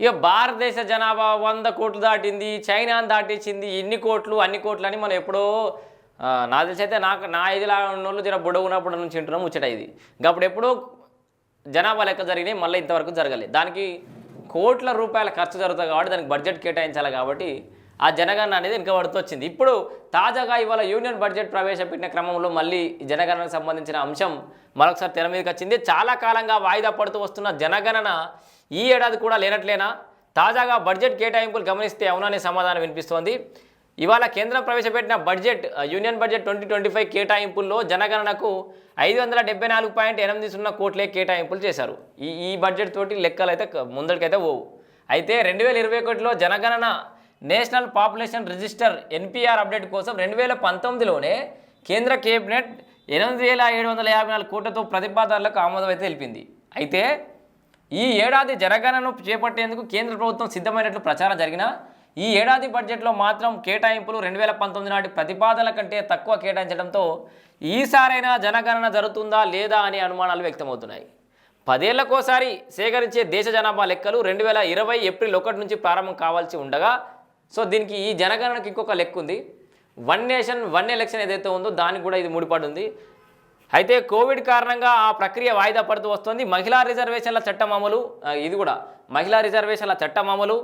ఇక భారతదేశ జనాభా వంద కోట్లు దాటింది చైనా దాటించింది ఎన్ని కోట్లు అన్ని కోట్లు అని మనం ఎప్పుడో నా తెలిసి అయితే నాకు నా ఏజ్లో ఉన్నోళ్ళు జర బుడగ ఉన్నప్పుడు నుంచి వింటున్నాం ముచ్చట ఇది. అప్పుడు ఎప్పుడో జనాభా లెక్క జరిగినాయి మళ్ళీ ఇంతవరకు జరగలేదు దానికి కోట్ల రూపాయల ఖర్చు జరుగుతుంది కాబట్టి దానికి బడ్జెట్ కేటాయించాలి కాబట్టి ఆ జనగణన అనేది వెనుకబడుతూ వచ్చింది. ఇప్పుడు తాజాగా ఇవాళ యూనియన్ బడ్జెట్ ప్రవేశపెట్టిన క్రమంలో మళ్ళీ జనగణనకు సంబంధించిన అంశం మరొకసారి తెర మీదకి వచ్చింది. చాలా కాలంగా వాయిదా పడుతూ వస్తున్న జనగణన ఈ ఏడాది కూడా లేనట్లేనా? తాజాగా బడ్జెట్ కేటాయింపులు గమనిస్తే అవుననే సమాధానం వినిపిస్తోంది. ఇవాళ కేంద్రం ప్రవేశపెట్టిన budget union budget twenty twenty five కేటాయింపుల్లో జనగణనకు ఐదు వందల డెబ్బై నాలుగు పాయింట్ ఎనిమిది సున్నా కోట్లే కేటాయింపులు చేశారు. ఈ ఈ బడ్జెట్ తోటి లెక్కలు అయితే ముందరికైతే పోవు. అయితే రెండు వేల ఇరవై ఒకటిలో జనగణన national population register NPR update కోసం రెండు వేల పంతొమ్మిదిలోనే కేంద్ర కేబినెట్ ఎనిమిది వేల ఏడు వందల యాభై నాలుగు కోట్లతో ప్రతిపాదనలకు ఆమోదం అయితే తెలిపింది. అయితే ఈ ఏడాది జనగణనను చేపట్టేందుకు కేంద్ర ప్రభుత్వం సిద్ధమైనట్లు ప్రచారం జరిగిన ఈ ఏడాది బడ్జెట్లో మాత్రం కేటాయింపులు రెండు వేల పంతొమ్మిది నాటి ప్రతిపాదనల కంటే తక్కువ కేటాయించడంతో ఈసారైనా జనగణన జరుగుతుందా లేదా అనే అనుమానాలు వ్యక్తమవుతున్నాయి. పదేళ్ళకోసారి సేకరించే దేశ జనాభా లెక్కలు రెండు వేల ఇరవై ఏప్రిల్ ఒకటి నుంచి ప్రారంభం కావాల్సి ఉండగా సో దీనికి ఈ జనగణనకి ఇంకొక లెక్క ఉంది. వన్ నేషన్ వన్ ఎలక్షన్ ఏదైతే ఉందో దానికి కూడా ఇది ముడిపడి ఉంది. అయితే కోవిడ్ కారణంగా ఆ ప్రక్రియ వాయిదా పడుతూ వస్తుంది. మహిళా రిజర్వేషన్ల చట్టం అమలు ఇది కూడా మహిళా రిజర్వేషన్ల చట్టం అమలు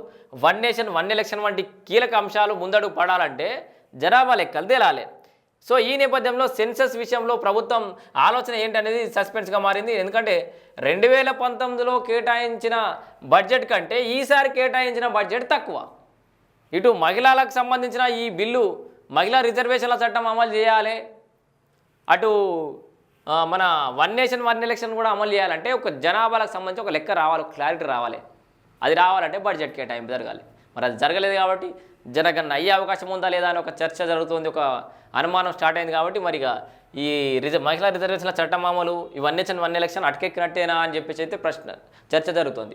వన్ నేషన్ వన్ ఎలక్షన్ వంటి కీలక అంశాలు ముందడుగు పడాలంటే జనాభా లెక్కలు తేలాలి. సో ఈ నేపథ్యంలో సెన్సస్ విషయంలో ప్రభుత్వం ఆలోచన ఏంటనేది సస్పెన్స్గా మారింది. ఎందుకంటే రెండు వేల పంతొమ్మిదిలో కేటాయించిన బడ్జెట్ కంటే ఈసారి కేటాయించిన బడ్జెట్ తక్కువ. ఇటు మహిళలకు సంబంధించిన ఈ బిల్లు మహిళా రిజర్వేషన్ల చట్టం అమలు చేయాలి. అటు మన వన్ నేషన్ వన్ ఎలక్షన్ కూడా అమలు చేయాలంటే ఒక జనాభాలకు సంబంధించి ఒక లెక్క రావాలి ఒక క్లారిటీ రావాలి. అది రావాలంటే బడ్జెట్ కేటాయింపు జరగాలి. మరి అది జరగలేదు కాబట్టి జనగణన అయ్యే అవకాశం ఉందా లేదా అని ఒక చర్చ జరుగుతుంది ఒక అనుమానం స్టార్ట్ అయింది కాబట్టి మరి ఇక ఈ రిజ మహిళా రిజర్వేషన్ల చట్టం అమలు ఈ వన్ నేషన్ వన్ ఎలక్షన్ అటకెక్కినట్టేనా అని చెప్పేసి అయితే ప్రశ్న చర్చ జరుగుతుంది.